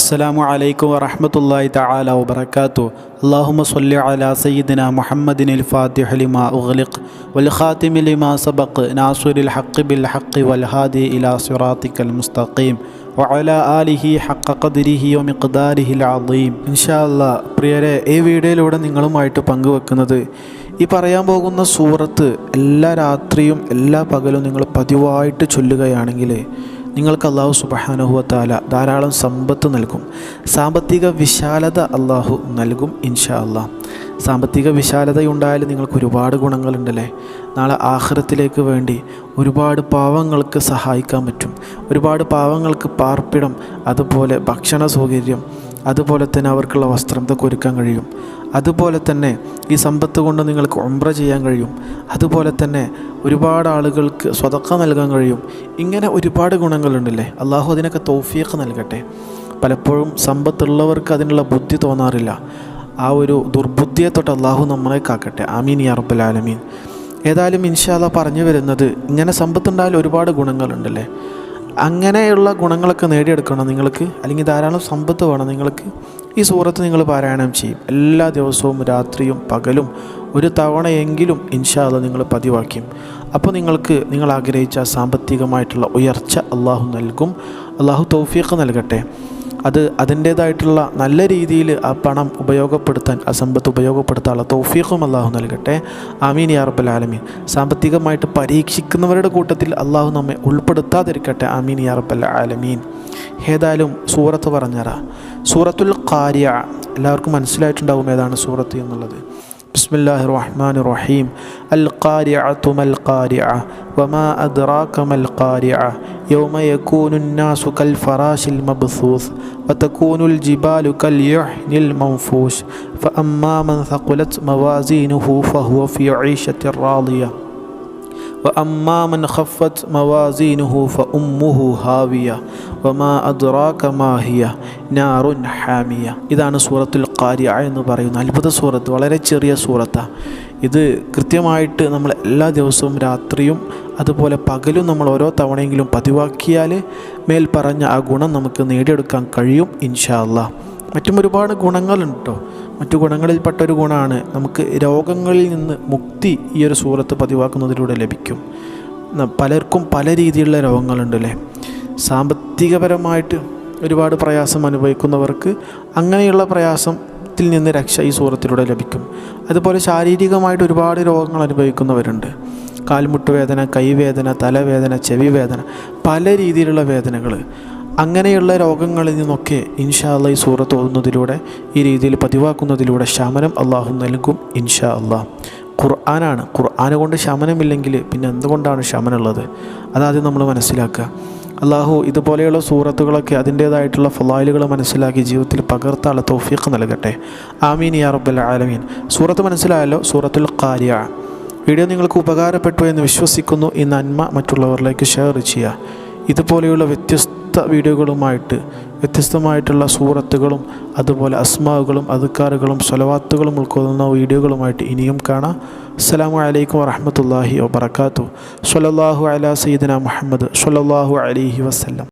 അസ്സാമു അലൈക്കും വറഹമത്തല്ലാഹി തആല വബറകാതു അല്ലാഹുമ്മ സ്വല്ലി അലാ സയ്യിദിന മുഹമ്മദിനിൽ ഫാത്തിഹ ലിമാ ഉഗ്ലിഖ് വൽ ഖാതിമി ലിമാ സബഖ് നാസിറുൽ ഹഖ് ബിൽ ഹഖ് വൽ ഹാദി ഇലാ സിറാത്തിക്കൽ മുസ്തഖീം വഅല ആലിഹി ഹക്ക ഖദരിഹി വ മിഖ്ദാരിഹിൽ അളീം ഇൻഷാ അല്ലാഹ് പ്രിയരെ ഈ വീഡിയോയിലൂടെ നിങ്ങളുമായിട്ട് പങ്കുവെക്കുന്നത് ഈ പറയാൻ പോകുന്ന സൂറത്ത് എല്ലാ രാത്രിയും എല്ലാ പകലും നിങ്ങൾ പതിവായിട്ട് ചൊല്ലുകയാണെങ്കിൽ നിങ്ങൾക്ക് അള്ളാഹു സുബഹാനുഹുവത്താല ധാരാളം സമ്പത്ത് നൽകും. സാമ്പത്തിക വിശാലത അള്ളാഹു നൽകും ഇൻഷാ അള്ളാഹ് സാമ്പത്തിക വിശാലതയുണ്ടായാൽ നിങ്ങൾക്ക് ഒരുപാട് ഗുണങ്ങളുണ്ടല്ലേ? നാളെ ആഹ്റത്തിലേക്ക് വേണ്ടി ഒരുപാട് പാവങ്ങൾക്ക് സഹായിക്കാൻ പറ്റും. ഒരുപാട് പാവങ്ങൾക്ക് പാർപ്പിടം അതുപോലെ ഭക്ഷണ സൗകര്യം അതുപോലെ തന്നെ അവർക്കുള്ള വസ്ത്രം ഇതൊക്കെ ഒരുക്കാൻ കഴിയും. അതുപോലെ തന്നെ ഈ സമ്പത്ത് കൊണ്ട് നിങ്ങൾക്ക് ഒമ്പ്ര ചെയ്യാൻ കഴിയും. അതുപോലെ തന്നെ ഒരുപാട് ആളുകൾക്ക് സ്വതക്ക നൽകാൻ കഴിയും. ഇങ്ങനെ ഒരുപാട് ഗുണങ്ങളുണ്ടല്ലേ? അള്ളാഹു അതിനൊക്കെ തോഫിയൊക്കെ നൽകട്ടെ. പലപ്പോഴും സമ്പത്തുള്ളവർക്ക് അതിനുള്ള ബുദ്ധി തോന്നാറില്ല. ആ ഒരു ദുർബുദ്ധിയെ തൊട്ട് അള്ളാഹു നമ്മളെ കാക്കട്ടെ ആമീൻ യാ റബ്ബൽ ആലമീൻ. ഏതായാലും ഇൻഷാല്ല പറഞ്ഞു വരുന്നത് ഇങ്ങനെ സമ്പത്തുണ്ടായാലും ഒരുപാട് ഗുണങ്ങളുണ്ടല്ലേ? അങ്ങനെയുള്ള ഗുണങ്ങളൊക്കെ നേടിയെടുക്കണം നിങ്ങൾക്ക്. അല്ലെങ്കിൽ ധാരാളം സമ്പത്ത് വേണം നിങ്ങൾക്ക്. ഈ സൂറത്ത് നിങ്ങൾ പാരായണം ചെയ്യും. എല്ലാ ദിവസവും രാത്രിയും പകലും ഒരു തവണയെങ്കിലും ഇൻഷാല്ല നിങ്ങൾ പതിവാക്കും. അപ്പോൾ നിങ്ങൾക്ക് നിങ്ങൾ ആഗ്രഹിച്ച സാമ്പത്തികമായിട്ടുള്ള ഉയർച്ച അള്ളാഹു നൽകും. അള്ളാഹു തൗഫീഖ് നൽകട്ടെ. അത് അതിന്റേതായിട്ടുള്ള നല്ല രീതിയിൽ ആ പണം ഉപയോഗപ്പെടുത്താൻ ആ സമ്പത്ത് ഉപയോഗപ്പെടുത്താനുള്ള തോഫീഖും അള്ളാഹു നൽകട്ടെ. ആമീൻ യാ റബ്ബൽ ആലമീൻ. സാമ്പത്തികമായിട്ട് പരീക്ഷിക്കുന്നവരുടെ കൂട്ടത്തിൽ അള്ളാഹു നമ്മെ ഉൾപ്പെടുത്താതിരിക്കട്ടെ. ആമീൻ യാ റബ്ബൽ ആലമീൻ. ഏതായാലും സൂറത്ത് പറഞ്ഞറ സൂറത്തുൽ കാര്യ എല്ലാവർക്കും മനസ്സിലായിട്ടുണ്ടാവും ഏതാണ് സൂറത്ത് എന്നുള്ളത്. بسم الله الرحمن الرحيم. القارعة ما القارعة وما أدراك ما القارعة. يوم يكون الناس كالفراش المبثوث وتكون الجبال كاليحن المنفوش. فأما من ثقلت موازينه فهو في عيشة راضية. وأما من خفت موازينه فأمه هاوية وما أدراك ما هي نار حامية ഇതാണ് സൂറത്തുൽ ഖാരിയ എന്ന് പറയുന്ന അത്ഭുത സൂറത്ത് വളരെ ചെറിയ സൂറത്താണ് ഇത് കൃത്യമായിട്ട് നമ്മൾ എല്ലാ ദിവസവും രാത്രിയും അതുപോലെ പകലും നമ്മൾ ഓരോ തവണയെങ്കിലും പതിവാക്കിയാൽ മേൽ പറഞ്ഞ ആ ഗുണം നമുക്ക് നേടിയെടുക്കാൻ കഴിയും ഇൻഷാ അള്ളാഹ് മറ്റും ഒരുപാട് ഗുണങ്ങളുണ്ട് കേട്ടോ മറ്റു ഗുണങ്ങളിൽപ്പെട്ട ഒരു ഗുണമാണ് നമുക്ക് രോഗങ്ങളിൽ നിന്ന് മുക്തി ഈ ഒരു സൂറത്ത് പതിവാക്കുന്നതിലൂടെ ലഭിക്കും. പലർക്കും പല രീതിയിലുള്ള രോഗങ്ങളുണ്ട് അല്ലേ സാമ്പത്തികപരമായിട്ട് ഒരുപാട് പ്രയാസം അനുഭവിക്കുന്നവർക്ക് അങ്ങനെയുള്ള പ്രയാസത്തിൽ നിന്ന് രക്ഷ ഈ സൂറത്തിലൂടെ ലഭിക്കും. അതുപോലെ ശാരീരികമായിട്ട് ഒരുപാട് രോഗങ്ങൾ അനുഭവിക്കുന്നവരുണ്ട്. കാൽമുട്ട് വേദന കൈവേദന തലവേദന ചെവി വേദന പല രീതിയിലുള്ള വേദനകൾ അങ്ങനെയുള്ള രോഗങ്ങളിൽ നിന്നൊക്കെ ഇൻഷാ അല്ലാ ഈ സൂറത്ത് ഓതുന്നതിലൂടെ ഈ രീതിയിൽ പതിവാക്കുന്നതിലൂടെ ശമനം അള്ളാഹു നൽകും ഇൻഷാ അല്ലാ ഖുർആനാണ്. ഖുർആന കൊണ്ട് ശമനമില്ലെങ്കിൽ പിന്നെ എന്തുകൊണ്ടാണ് ശമനമുള്ളത് അതാദ്യം നമ്മൾ മനസ്സിലാക്കുക. അള്ളാഹു ഇതുപോലെയുള്ള സൂറത്തുകളൊക്കെ അതിന്റേതായിട്ടുള്ള ഫലായിലുകൾ മനസ്സിലാക്കി ജീവിതത്തിൽ പകർത്താനുള്ള തൗഫീഖ് നൽകട്ടെ. ആമീൻ യാ റബ്ബൽ ആലമീൻ. സൂറത്ത് മനസ്സിലായല്ലോ? സൂറത്തുൽ കാര്യ വീഡിയോ നിങ്ങൾക്ക് ഉപകാരപ്പെട്ടു എന്ന് വിശ്വസിക്കുന്നു. ഈ നന്മ മറ്റുള്ളവരിലേക്ക് ഷെയർ ചെയ്യുക. ഇതുപോലെയുള്ള വ്യത്യസ്ത വീഡിയോകളുമായിട്ട് വ്യത്യസ്തമായിട്ടുള്ള സൂറത്തുകളും അതുപോലെ അസ്മാവുകളും അതുക്കാറുകളും സ്വലവാത്തുകളും ഉൾക്കൊള്ളുന്ന വീഡിയോകളുമായിട്ട് ഇനിയും കാണാം. അസ്സാം വലൈക്കും വറഹമത്തല്ലാഹി വബർക്കാത്തു സ്വലല്ലാഹു അലാ സയ്യിദന മുഹമ്മദ് സ്വല്ലല്ലാഹു അലൈഹി വസ്ലം